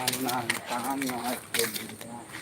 难难难难难难难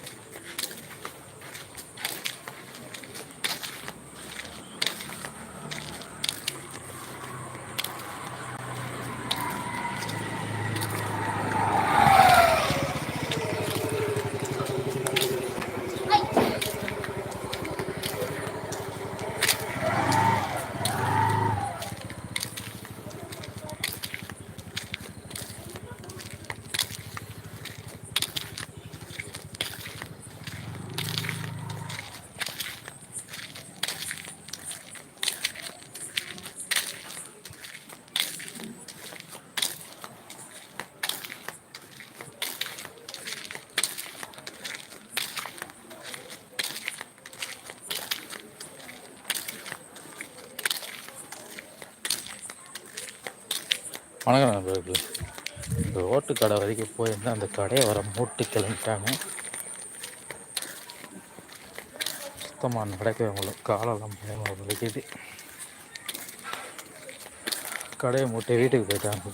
வணக்கம் நண்பர்களே. இந்த ரோட்டு கடை வரைக்கும் போயிருந்தேன் அந்த கடையை வர மூட்டு கிளம்பிட்டாங்க. சுத்தமாக நடக்கவே உங்களுக்கு காலெல்லாம் பயமாக வலிக்குது. கடையை மூட்டை வீட்டுக்கு போயிட்டாங்க.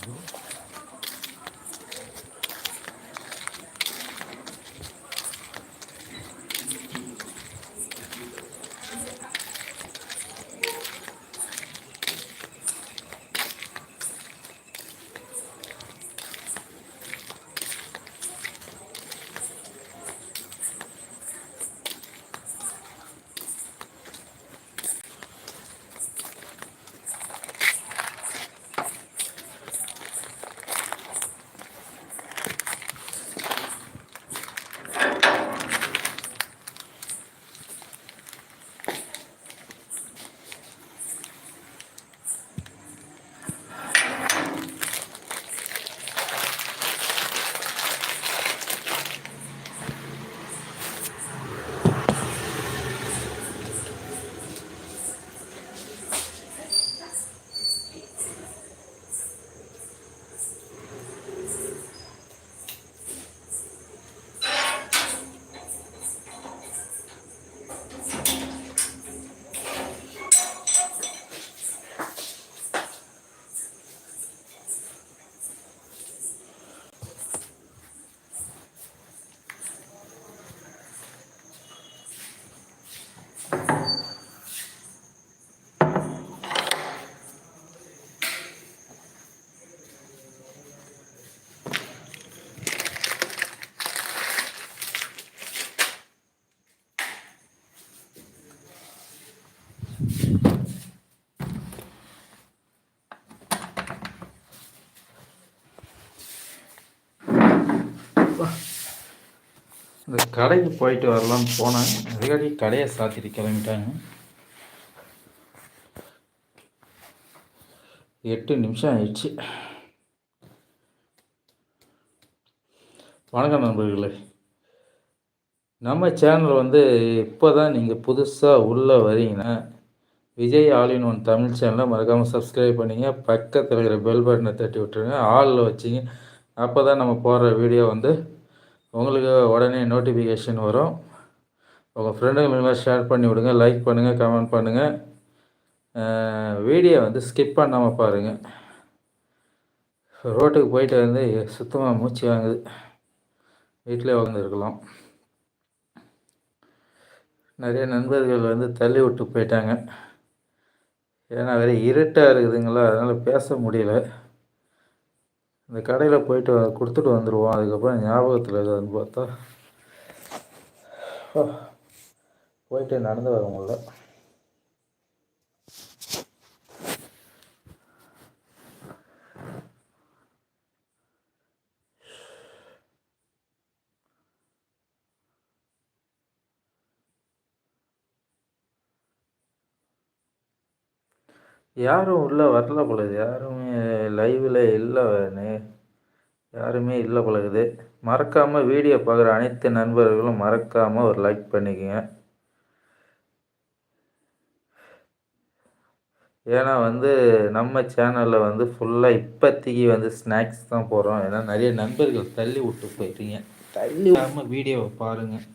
இந்த கடைக்கு போயிட்டு வரலாம்னு போனேன். அதுக்காடி கடையை சாத்திட்டு கிளம்பிட்டாங்க. எட்டு நிமிஷம் ஆயிடுச்சு. வணக்கம் நண்பர்களே. நம்ம சேனல் வந்து இப்போ தான் நீங்கள் புதுசாக உள்ளே வரீங்கன்னா Vijay all in one Tamil சேனலை மறக்காமல் சப்ஸ்கிரைப் பண்ணிங்க. பக்கத்தில் இருக்கிற பெல் பட்டனை தட்டி விட்டுருங்க. ஆளில் வச்சிங்க. அப்போ தான் நம்ம போடுற வீடியோ வந்து உங்களுக்கு உடனே நோட்டிஃபிகேஷன் வரும். உங்கள் ஃப்ரெண்டுங்களுக்கெல்லாம் ஷேர் பண்ணி விடுங்க லைக் பண்ணுங்கள் கமெண்ட் பண்ணுங்கள் வீடியோ வந்து ஸ்கிப் பண்ணாமல் பாருங்கள் ரோட்டுக்கு போயிட்டு வந்து சுத்தமாக மூச்சு வாங்குது. வீட்டிலே வந்துருக்கலாம் நிறைய நண்பர்கள் வந்து தள்ளி விட்டு போயிட்டாங்க. ஏன்னா வேறு இருட்டாக இருக்குதுங்களா? அதனால் பேச முடியல. இந்த கடையில் போயிட்டு கொடுத்துட்டு வந்துடுவோம் அதுக்கப்புறம் ஞாபகத்தில் ஏதாதுன்னு பார்த்தா போயிட்டு நடந்து வர முடியல. யாரும் உள்ளே வரல பொழுது யாரும் லைவில் இல்லை யாருமே இல்லை பழகுது. மறக்காமல் வீடியோ பார்க்குற அனைத்து நண்பர்களும் மறக்காமல் ஒரு லைக் பண்ணிக்கோங்க. ஏன்னா வந்து நம்ம சேனலில் வந்து ஃபுல்லாக இப்போத்திக்கு வந்து ஸ்நாக்ஸ் தான் போகிறோம் ஏன்னா நிறைய நண்பர்கள் தள்ளி விட்டு போயிட்டீங்க. தள்ளி விடாமல் வீடியோவை பாருங்கள்